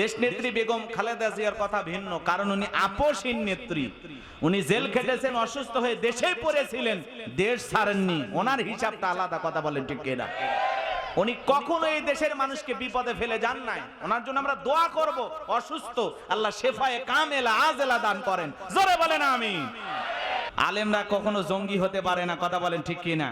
দেশ নেত্রী বেগম খালেদা জিয়ার কথা ভিন্ন, কারণ উনি আপোষহীন নেত্রী। উনি জেল খেটেছেন, অসুস্থ হয়ে দেশেই পড়েছিলেন, দেশ ছাড়েননি। ওনার হিসাবটা আলাদা, কথা বলেন ঠিক কিনা? উনি কখনো এই দেশের মানুষকে বিপদে ফেলে যান নাই। ওনার জন্য আমরা দোয়া করব, অসুস্থ, আল্লাহ শেফায়ে কামেলা, আজেলা দান করেন। জোরে বলেন আমি আলেমরা কখনো জঙ্গি হতে পারে না, কথা বলেন ঠিক কি না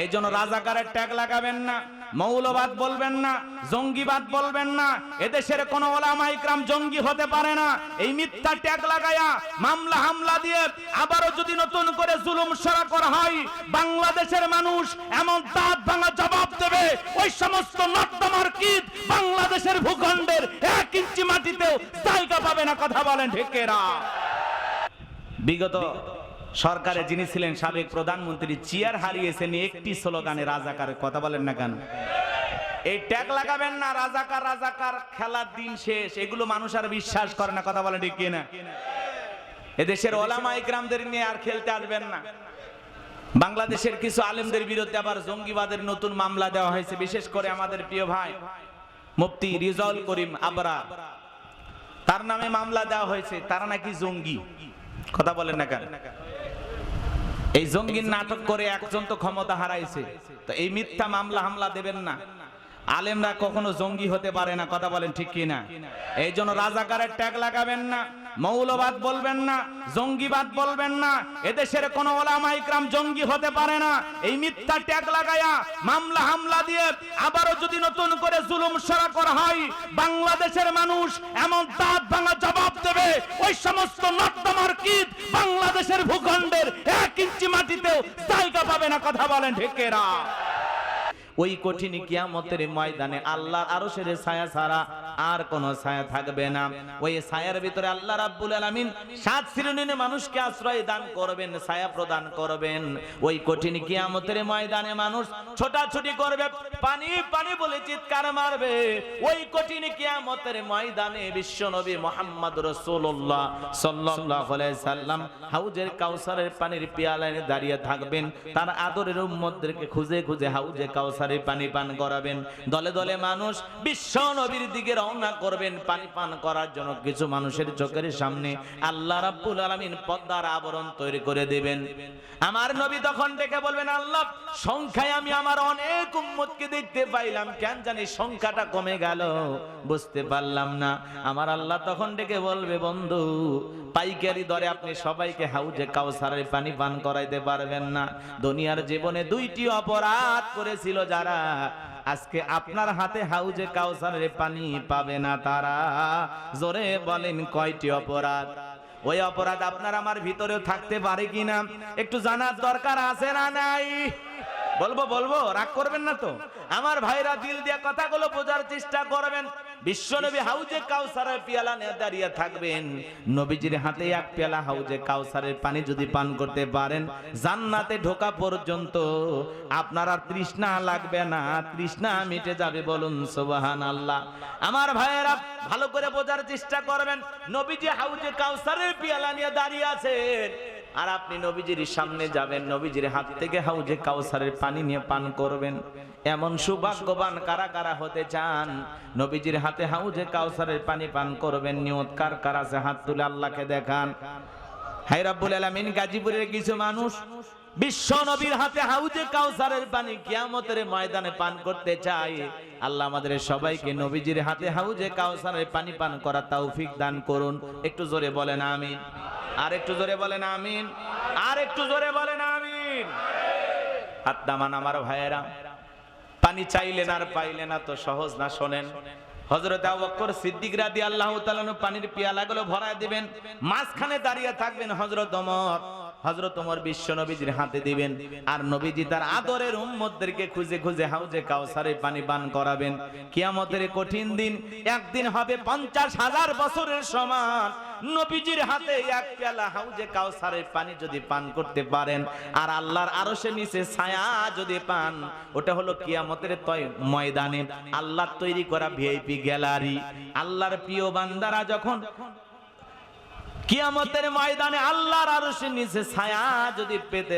এই জন্য রাজাকারের ট্যাগ লাগাবেন না। মৌলবাদ বলবেন না, জঙ্গিবাদ বলবেন না, এদেশের কোন ওলামা ইকরাম জঙ্গি হতে পারে না। এই মিথ্যা ট্যাগ লাগায়া, মামলা হামলা দিয়ে আবারও যদি নতুন করে জুলুম সরা করা হয়, বাংলাদেশের মানুষ এমন দাঁত ভাঙা জবাব দেবে, ওই সমস্ত নর্দমার কীট বাংলাদেশের ভূখণ্ডের এক ইঞ্চি মাটিতেও জায়গা পাবে না, কথা বলেন ঢেকেরা। বিগত সরকারে যিনি ছিলেন সাবেক প্রধানমন্ত্রী চেয়ার হারিয়েছেন একটি স্লোগানে রাজাকারের কথা বলেন না কেন? এই ট্যাগ লাগাবেন না রাজাকার রাজাকার খেলার দিন শেষ। এগুলো মানুষ আর বিশ্বাস করে না কথা বলেন ঠিক কিনা? এদেশের ওলামা ইকরামদের নিয়ে আর খেলতে আসবেন না। বাংলাদেশের কিছু আলেমদের বিরুদ্ধে আবার জঙ্গিবাদের নতুন মামলা দেওয়া হয়েছে। বিশেষ করে আমাদের প্রিয় ভাই মুফতি রিজাউল করিম আবরা। তার নামে মামলা দেওয়া হয়েছে। তারা নাকি জঙ্গি কথা বলেন না কেন? এই জঙ্গির নাটক করে একজন তো ক্ষমতা হারাইছে। তো এই মিথ্যা মামলা হামলা দেবেন না। আলেমরা কখনো জঙ্গি হতে পারে না, কথা বলেন ঠিক কিনা? এই জন্য রাজাকারের ট্যাগ লাগাবেন না। মৌলবাদ বলবেন না, জঙ্গিবাদ বলবেন না, এদেশের কোন ওলামা ইকরাম জঙ্গি হতে পারে না। এই মিথ্যা ট্যাগ লাগায়া, মামলা হামলা দিয়ে আবারও যদি নতুন করে জুলুম সরা করা হয়, বাংলাদেশের মানুষ এমন দাঁত ভাঙা জবাব দেবে, ওই সমস্ত নর্দমার কীট বাংলাদেশের ভূখণ্ডের এক ইঞ্চি মাটিতেও জায়গা পাবে না, কথা বলেন ঢেকেরা ওই কঠিন কিয়ামতের ময়দানে আল্লাহর আরশের ছায়া ছাড়া আর কোন ছায়া থাকবে না। ওই ছায়ার ভিতরে আল্লাহ রাব্বুল আলামিন সাত শ্রেণির মানুষকে আশ্রয় দান করবেন, ছায়া প্রদান করবেন। ওই কঠিন কিয়ামতের ময়দানে মানুষ ছোটাছুটি করবে, পানি পানি বলে চিৎকার মারবে। ওই কঠিন কিয়ামতের ময়দানে বিশ্বনবী মোহাম্মদ রাসূলুল্লাহ সাল্লাল্লাহু আলাইহি সাল্লাম হাউজের কাউসারের পানির পিয়ালায় দাঁড়িয়ে থাকবেন। তার আদরের উম্মতদেরকে খুঁজে খুঁজে হাউজে কাউসারের পানি পান করাবেন। দলে দলে মানুষ বিশ্ব নবীর দিকে রওনা করবেন, পানি পান করার জন্য কিছু মানুষের চোখের সামনে আল্লাহ রাব্বুল আলামিন পদ্মার আবরণ তৈরি করে দেবেন। আমার নবী তখন ডেকে বলবেন, আল্লাহ, সংখ্যায় আমি আমার অনেক উম্মতকে দেখতে পাইলাম, কেন জানি সংখ্যাটা কমে গেল, বুঝতে পারলাম না। আমার আল্লাহ তখন ডেকে বলবে, বন্ধু, পাইকারি দরে আপনি সবাইকে হাউজে কাউসারের পানি পান করাইতে পারবেন না। দুনিয়ার জীবনে দুইটি অপরাধ করেছিল যারা আজকে আপনার হাতে হাউজে কাউসারের পানি পাবে না তারা। জোরে বলেন কয়টি অপরাধ? ওই অপরাধ আপনার আমার ভিতরেও থাকতে পারে কিনা? একটু জানার দরকার আছে না নাই? বলব বলব, রাগ করবেন না তো? আমার ভাইরা দিল দিয়ে কথাগুলো বোঝার চেষ্টা করবেন। বিশ্বনবী হাউজে কাউসারের পেয়ালা নিয়ে দাঁড়িয়ে থাকবেন। নবীজির হাতে এক পেয়ালা হাউজে কাউসারের পানি যদি পান করতে পারেন, জান্নাতে ঢোকা পর্যন্ত আপনার আর তৃষ্ণা লাগবে না, তৃষ্ণা মিটে যাবে বলুন সুবাহান আল্লাহ আমার ভাইয়েরা, ভালো করে বোঝার চেষ্টা করবেন, নবীজি হাউজে কাউসারের পেয়ালা নিয়ে দাঁড়িয়ে আছেন। আর আপনি নবীজির সামনে যাবেন, নবীজির হাত থেকে হাউজে কাউসারের পানি নিয়ে পান করবেন। এমন সৌভাগ্যবান কারা কারা হতে চান? নবীজির হাতে হাউজে কাউসারের পানি পান করবেন, নিয়ত কার কার আছে হাত তুলে আল্লাহকে দেখান। হাই রাব্বুল আলামিন, গাজীপুরের কিছু মানুষ বিশ্ব নবীর হাতে হাউজে কাউসারের পানি কিয়ামতের ময়দানে পান করতে চাই আল্লাহ আমাদের সবাইকে নবীজির হাতে হাউজে কাউসারের পানি পান করা তৌফিক দান করুন। একটু জোরে বলেন আমিন। আর একটু জোরে বলেন আমিন। আর একটু জোরে বলেন আমিন। হাত নামান আমার ভাইয়েরা। পানি চাইলেন আর পাইলে না তো সহজ না শোনেন? হজরত আবু বকর সিদ্দিক রাদিয়াল্লাহু তাআলা পানির পিয়ালাগুলো ভরায় দিবেন, মাঝখানে দাঁড়িয়ে থাকবেন হজরত ওমর। হযরত ওমর বিশ্ব নবীজির হাতে দিবেন। আর নবীজি তার আদরের উম্মতদেরকে খুঁজে খুঁজে হাউজে কাউসারে পানি পান করাবেন। কিয়ামতের কঠিন দিন, একদিন হবে পঞ্চাশ হাজার বছরের সমান। নবীজির হাতে এক পেয়ালা হাউজে কাউসারের পানি যদি পান করতে পারেন, আর আল্লাহর আরশে নিচে ছায়া যদি পান, ওটা হলো কিয়ামতের তয় ময়দানে। আল্লাহর তৈরি করা ভিআইপি গ্যালারি। আল্লাহর প্রিয় বান্দারা যখন কিয়ামতের ময়দানে আল্লাহর আরশের নিচে ছায়া যদি পেতে,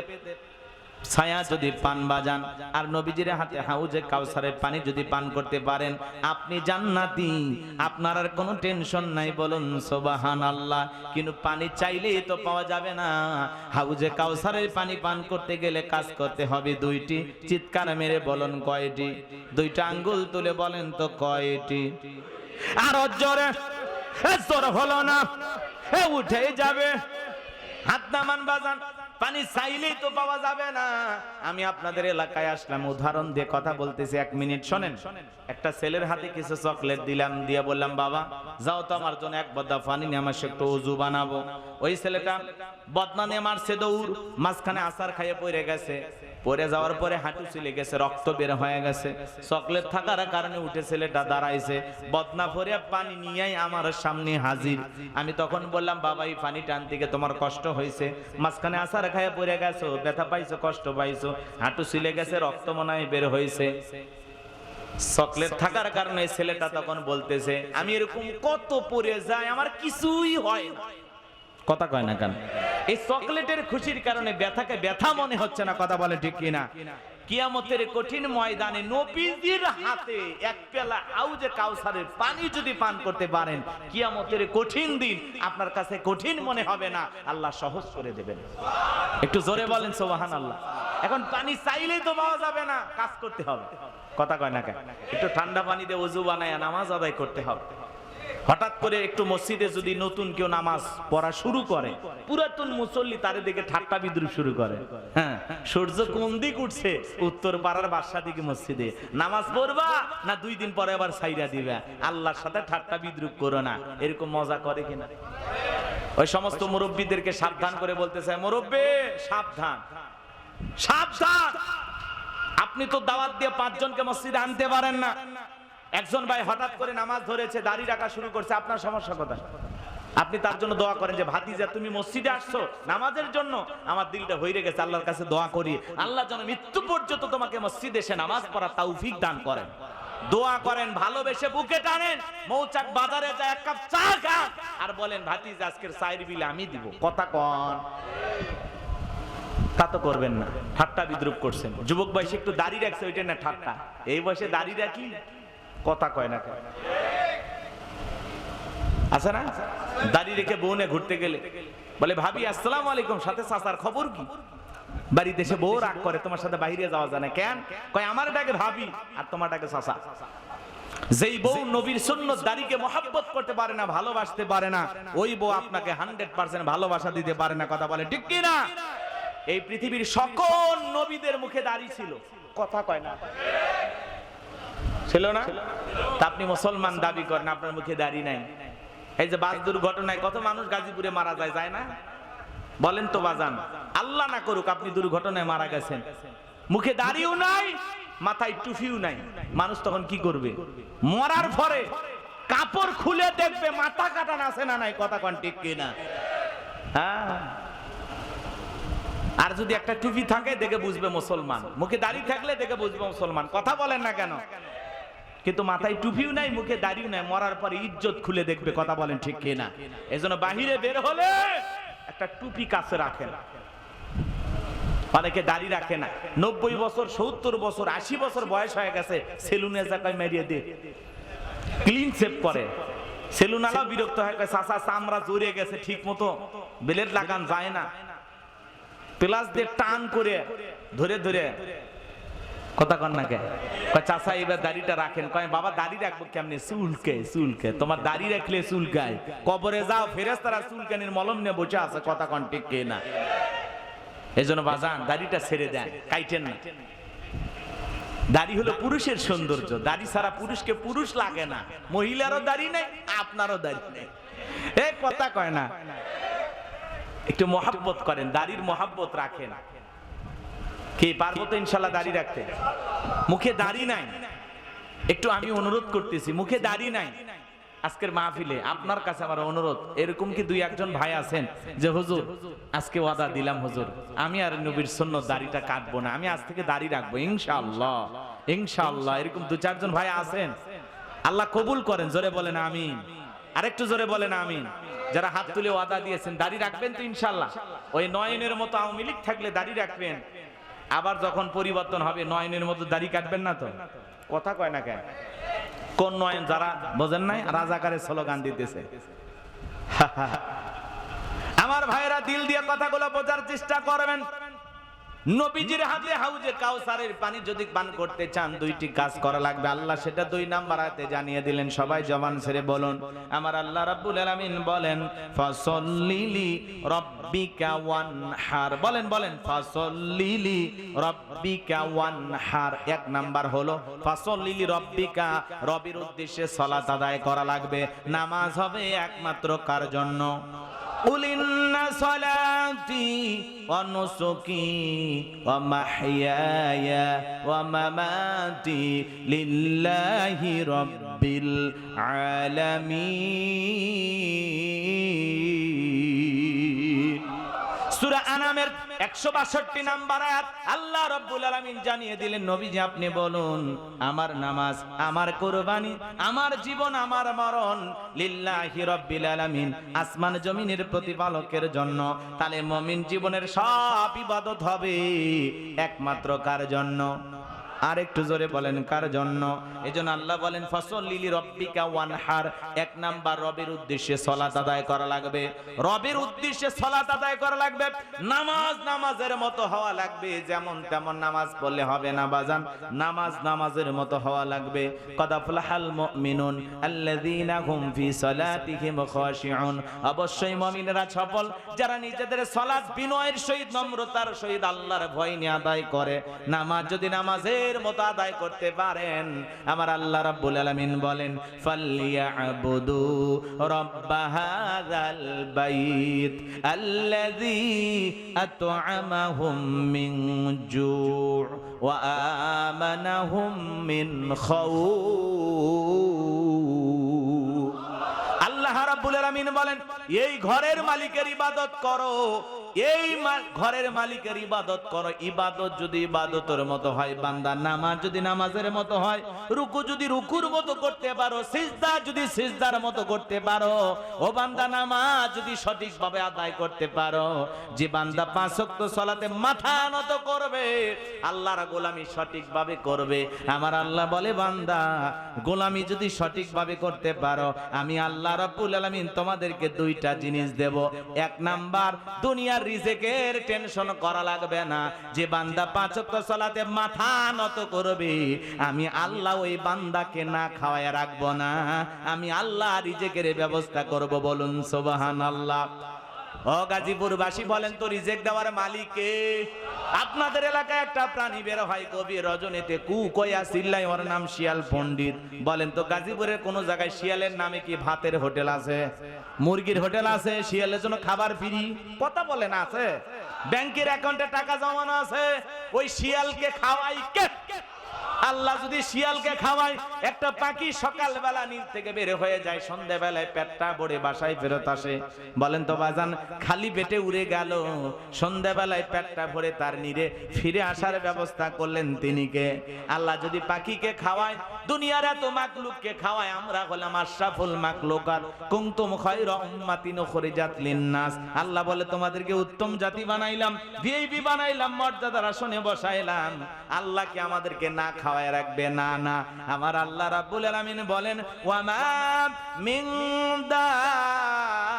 ছায়া যদি পান বাজান, আর নবীজির হাতে হাউজে কাউসারের পানি যদি পান করতে পারেন, আপনি জান্নাতি। আপনার আর কোনো টেনশন নাই, বলুন সোবাহান আল্লাহ কিন্তু পানি চাইলেই তো পাওয়া যাবে না। হাউজে কাউসারের পানি পান করতে গেলে কাজ করতে হবে দুইটি। চিৎকার মেরে বলুন কয়টি? দুইটা আঙ্গুল তুলে বলেন তো কয়টি? আর জোরে জোর হলো না। উঠে যাবে। হাত নামান বাজান, পানি চাইলেই তো পাওয়া যাবে না। আমি আপনাদের এলাকায় আসলাম, উদাহরণ দিয়ে কথা বলতেছি, এক মিনিট শোনেন। একটা ছেলের হাতে কিছু চকলেট দিলাম, দিয়ে বললাম, বাবা, যাও তো আমার জন্য এক বদ্দা পানি নিয়ে আমার একটু উজু বানাবো। ওই ছেলেটা বদনা নিয়ে মারছে দৌড়, মাঝখানে আসার খাইয়ে পড়ে গেছে। পড়ে যাওয়ার পরে হাঁটু ছিলে গেছে, রক্ত বের হয়ে গেছে। চকলেট থাকার কারণে উঠে ছেলেটা দাঁড়াইছে। বদনা ভরে পানি নিয়েই আমার সামনে হাজির। আমি তখন বললাম, বাবা, এই পানি টান থেকে তোমার কষ্ট হয়েছে। মাঝখানে আসার খাইয়ে পড়ে গেছো, ব্যথা পাইছো, কষ্ট পাইছো। হাঁটু ছিলে গেছে, রক্ত মনে বের হয়েছে চকলেট থাকার কারণে ছেলেটা তখন বলতেছে, আমি এরকম কত পড়ে যাই, আমার কিছুই হয় কথা কয় না কেন? এই চকলেটের খুশির কারণে ব্যথাকে ব্যথা মনে হচ্ছে না, কথা বলে ঠিক কিনা? কিয়ামতের কঠিন ময়দানে নবীজির হাতে এক পেলা আউজে কাউসারের পানি যদি পান করতে পারেন, কিয়ামতের কঠিন দিন আপনার কাছে কঠিন মনে হবে না, আল্লাহ সহজ করে দেবেন। একটু জোরে বলেন সোবাহান আল্লাহ এখন পানি চাইলেই তো পাওয়া যাবে না, কাজ করতে হবে। কথা কয় না কেন? একটু ঠান্ডা পানি দিয়ে অজু বানায় নামাজ আদায় করতে হবে। হঠাৎ করে একটু মসজিদে যদি নতুন কেউ নামাজ পড়া শুরু করে, পুরাতন মুসল্লি তার দিকে ঠাট্টা বিদ্রুপ শুরু করে। হ্যাঁ সূর্য কোন দিক উঠছে? উত্তর পাড়ার বাসা দিকে মসজিদে। নামাজ পড়বা না দুই দিন পরে আবার সাইরা দিবা? আল্লাহর সাথে ঠাট্টা বিদ্রুপ করো না। এরকম মজা করে কিনা? ওই সমস্ত মুরব্বীদেরকে সাবধান করে বলতে চায় মুরব্বী, সাবধান। সাবধান! আপনি তো দাওয়াত দিয়ে পাঁচজনকে মসজিদে আনতে পারেন না। একজন ভাই হঠাৎ করে নামাজ ধরেছে, দাড়ি রাখা শুরু করছে, আপনার সমস্যা কোথায়? আপনি তার জন্য দোয়া করেন যে, ভাতিজা, তুমি মসজিদে আসছো, নামাজের জন্য? আমার দিলটা হইরে গেছে, আল্লাহর কাছে দোয়া করি। আল্লাহ যেন মৃত্যু পর্যন্ত তোমাকে মসজিদে এসে নামাজ পড়া তৌফিক দান করেন। দোয়া করেন, ভালোবেসে বুকে টানেন, মৌচাক বাজারে যায়, এক কাপ চা খান, আর বলেন, ভাতিজ, আজকের সাইর বিলে আমি দিব। কথা কন। তা তো করবেন না। ঠাট্টা বিদ্রুপ করছেন। যুবক বয়সে একটু দাড়ি রাখছে, ওইটা না ঠাট্টা। এই বয়সে দাড়ি রাখি? কথা কয় না আছে না? দাড়ি রেখে বউনে ঘুরতে গেলে। বলে, ভাবি, আসসালামু আলাইকুম, সাথে চাচার খবর কি? বাড়িতে এসে বউ রাগ করে, তোমার সাথে বাইরে যাওয়া যায় না কেন? কয়, আমার ডাকে ভাবি আর তোমার ডাকে চাচা। যেই বউ নবীর সুন্নত দাড়িকে মহাব্বত করতে পারে না, ভালোবাসতে পারে না, ওই বউ আপনাকে হান্ড্রেড পার্সেন্ট ভালোবাসা দিতে পারে না, কথা বলে, ঠিক না এই পৃথিবীর সকল নবীদের মুখে দাড়ি ছিল। কথা কয় না? ছিল না? তা আপনি মুসলমান দাবি করেন, আপনার মুখে দাড়ি নাই। এই যে বাস দুর্ঘটনায় কত মানুষ গাজীপুরে মারা যায় যায় না? বলেন তো বাজান, আল্লাহ না করুক আপনি দুর্ঘটনায় মারা গেছেন। মুখে দাড়িও নাই, মাথায় টুফিও নাই। মানুষ তখন কি করবে? মরার পরে কাপড় খুলে দেখবে মাথা কাটা আছে না নাই, কথা কন ঠিক কিনা? হ্যাঁ। আর যদি একটা টুপি থাকে, দেখে বুঝবে মুসলমান। মুখে দাড়ি থাকলে দেখে বুঝবে মুসলমান। কথা বলেন না কেন? কিন্তু মাথায় টুপিও নাই, মুখে দাড়িও নাই, মরার পরে ইজ্জত খুলে দেখবে কথা বলেন ঠিক কিনা। এজন্য বাহিরে বের হলে একটা টুপি কাছে রাখেন। অনেকে দাড়ি রাখে না। নব্বই বছর, সত্তর বছর, আশি বছর বয়স হয়ে গেছে, সেলুনে জায়গায় মেরিয়ে দিয়ে ক্লিন সেভ করে। সেলুনালাও বিরক্ত হয়ে গেছে চাষা চামড়া জড়িয়ে গেছে ঠিক মতো। বেলেট লাগান যায় না। প্লাস দিয়ে টান করে, ধরে ধরে কথা কন না কে? চাচা, এবার দাড়িটা রাখেন। কয়, বাবা, দাড়ি রাখব কেমনি? চুলকে চুলকে। তোমার দাড়ি রাখলে চুলকায় কবরে যাও ফেরেস তারা চুলকানির মলম নিয়ে বসে আছে। কথা কন ঠিক কে না? এই জন্য বাজান, দাড়িটা ছেড়ে দেন। কাইটেন না। দাড়ি হলো পুরুষের সৌন্দর্য। দাড়ি ছাড়া পুরুষকে পুরুষ লাগে না। মহিলারও দাড়ি নেই, আপনারও দাড়ি নেই। এ, কথা কয় না। একটু মহাব্বত করেন, দাড়ির মহাব্বত রাখেন। কি, পারব তো ইনশাল্লাহ দাড়ি রাখতে? মুখে দাড়ি নাই। একটু আমি অনুরোধ করতেছি, মুখে দাড়ি নাই। আজকের মাহফিলে আপনার কাছে আমার অনুরোধ, এরকম কি দুই একজন ভাই আছেন যে, হুজুর, আজকে ওয়াদা দিলাম হুজুর, আমি আর নবীর সন্ন দাড়িটা কাটবো না, আমি আজ থেকে দাড়ি রাখব, ইনশাআল্লাহ ইনশাআল্লাহ। এরকম দু চারজন ভাই আছেন। আল্লাহ কবুল করেন, জোরে বলেন আমিন। আরেকটু জোরে বলেন আমিন। যারা হাত তুলে ওয়াদা দিয়েছেন, দাড়ি রাখবেন তো ইনশাল্লাহ ওই নয়নের মতো আওয়ামী লীগ থাকলে দাড়ি রাখবেন। আবার যখন পরিবর্তন হবে, নয়নের মতো দাড়ি কাটবেন না তো? কথা কয় না কেন? কোন নয়ন যারা বোঝেন নাই? রাজাকারের স্লোগান দিতেছে। আমার ভাইরা দিল দিয়ে কথাগুলো বোঝার চেষ্টা করবেন। নবীজির হাতে হাউজে কাউসারের পানি যদি পান করতে চান, দুইটি কাজ করা লাগবে। আল্লাহ সেটা দুই নাম্বার হাতে জানিয়ে দিলেন, সবাই জবান ছেড়ে বলুন। আমার আল্লাহ রাব্বুল আলামিন বলেন, ফাসল্লিলি রাব্বিকা ওয়ানহার। বলেন বলেন, ফাসল্লিলি রাব্বিকা ওয়ানহার। এক নাম্বার হলো, ফাসল্লিলি রাব্বিকা। রবির উদ্দেশ্যে সালাত আদায় করা লাগবে। নামাজ হবে একমাত্র কার জন্য? উলিন صلاتي ونسكي ومحياي ومماتي لله رب العالمين. আনামের 162 নাম্বার আয়াত আল্লাহ জানিয়ে দিলেন আপনি বলুন, আমার নামাজ, আমার কুরবানি, আমার জীবন, আমার আসমান জমিনের প্রতিপালকের জন্য। তাহলে মমিন জীবনের সব ইবাদত হবে একমাত্র কার জন্য? আর একটু জোরে বলেন, কার জন্য? এজন্য আল্লাহ বলেন ফসল লিলি রব্বিকা ওয়ানহার। এক নাম্বার রবের উদ্দেশ্যে সলাত আদায় করা লাগবে। রবের উদ্দেশ্যে সলাত আদায় করা লাগবে। নামাজ নামাজের মতো হওয়া লাগবে, যেমন তেমন নামাজ পড়লে হবে না বাজান। নামাজ নামাজের মতো হওয়া লাগবে। কদাফলাহাল মুমিনুন আল্লাযীনা হুম ফি সালাতিহিম খাশিউন। অবশ্যই মুমিনেরা সফল, যারা নিজেদের সালাত বিনয়ের সহিত, নম্রতার সহিত আল্লাহর ভয় নিয়ে আদায় করে। নামাজ যদি নামাজের মতো আদায় করতে পারেন। আমার আল্লাহ রাব্বুল আলামিন বলেন ফাল্লিয়াবুদু রাব্ব হাযাল বাইত আল্লাযী আত'আমাহুম মিন জু' ওয়া আমানাহুম মিন খাউফ আল্লাহ রাব্বুল আলামিন বলেন এই ঘরের মালিকের ইবাদত করো। এই ঘরের মালিকের ইবাদত করো। ইবাদত যদি ইবাদতের মতো হয়, বান্দা, নামাজ যদি নামাজের মতো হয়, রুকু যদি রুকুর মতো করতে পারো, সিজদা যদি সিজদার মতো করতে পারো, ও বান্দা, নামাজ যদি সঠিকভাবে আদায় করতে পারো, যে বান্দা পাঁচ ওয়াক্ত সালাতে মাথা নত করবে, আল্লাহর গোলামি সঠিকভাবে করবে। আমার আল্লাহ বলে, বান্দা, গোলামি যদি সঠিকভাবে করতে পারো, আমি আল্লাহ রাব্বুল আলামিন তোমাদেরকে দুইটা জিনিস দেব। এক নাম্বার, দুনিয়ার রিজেকের টেনশন করা লাগবে না। যে বান্দা পাঁচ চলাতে মাথা নত করবে, আমি আল্লাহ ওই বান্দাকে না খাওয়ায় রাখব না। আমি আল্লাহ রিজেকের ব্যবস্থা করব, বলুন, সুবহানাল্লাহ। ও গাজীপুরবাসী, বলেন তো রিজেক্ট দেওয়ার মালিক আপনাদের এলাকায় একটা প্রাণী বের হয় কবি রজনীতে কু কয়া সিল্লাই, ওর নাম শিয়াল পণ্ডিত। বলেন তো গাজীপুরের কোন জায়গায় শিয়ালের নামে কি ভাতের হোটেল আছে? মুরগির হোটেল আছে, শিয়ালের জন্য খাবার ফ্রি? কথা বলেন আছে? ব্যাংকের অ্যাকাউন্টে টাকা জমানো আছে, ওই শিয়ালকে খাওয়াই কে আল্লাহ যদি শিয়ালকে খাওয়ায়, একটা পাখি সকালবেলা নীল থেকে বের হয়ে যায় সন্ধ্যাবেলায় পেটটা ভরে বাসায় ফেরত আসে। বলেন তো বাজান, খালি পেটে উড়ে গেল সন্ধ্যাবেলায় পেটটা ভরে তার নিরে ফিরে আসার ব্যবস্থা করলেন তিনি কে? আল্লাহ যদি পাখিকে খাওয়ায়, দুনিয়ার এত মাকলুককে খাওয়ায়, আমরা হলাম আশরাফুল মাকলুকাত। কুনতুম খায়রা উম্মাতিন উখরিজাত লিন্নাস। আল্লাহ বলে, তোমাদেরকে উত্তম জাতি বানাইলাম, ভিআইপি বানাইলাম, মর্যাদার আসনে বসাইলাম। আল্লাহ কি আমাদেরকে না খাওয়ায় রাখবে। না না, আমার আল্লাহ রাব্বুল আলামিন বলেন, ওয়ামা মিন দাব্বাতিন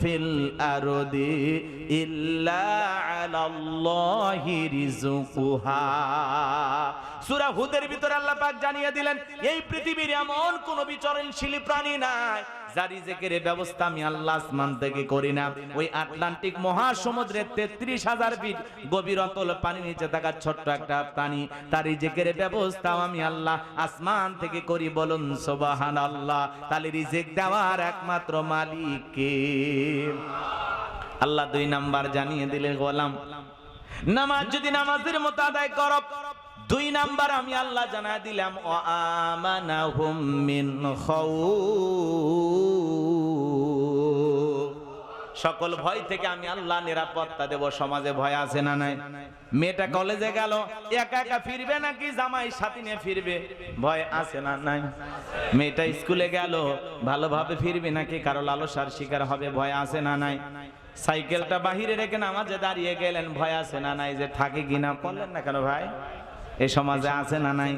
ফিল আরদি ইল্লা আলাল্লাহি রিজকুহা সূরা হুদের ভিতরে আল্লাহ পাক জানিয়ে দিলেন, এই পৃথিবীর এমন কোন বিচরণশীল প্রাণী নাই একমাত্র আল্লাহ দুই নাম্বার জানিয়ে দিলে গোলাম, নামাজ যদি নামাজের মতো আদায় করো দুই নাম্বার আমি আল্লাহ জানা দিলাম, ও আমানাহুম মিন সকল ভয় থেকে আমি আল্লাহ নিরাপত্তা দেব, সমাজে ভয় আছে না নাই? মেয়েটা কলেজে গেল, একা একা ফিরবে নাকি জামাই সাথী নিয়ে ফিরবে? ভয় আছে না নাই? মেয়েটা স্কুলে গেল, ভালোভাবে ফিরবে নাকি? কারও লালসার শিকার হবে, ভয় আছে না নাই? সাইকেলটা বাহিরে রেখে নামাজে দাঁড়িয়ে গেলেন, ভয় আছে না নাই যে থাকে কিনা? বললেন না কেন ভাই? এ সমাজে আছে না নাই?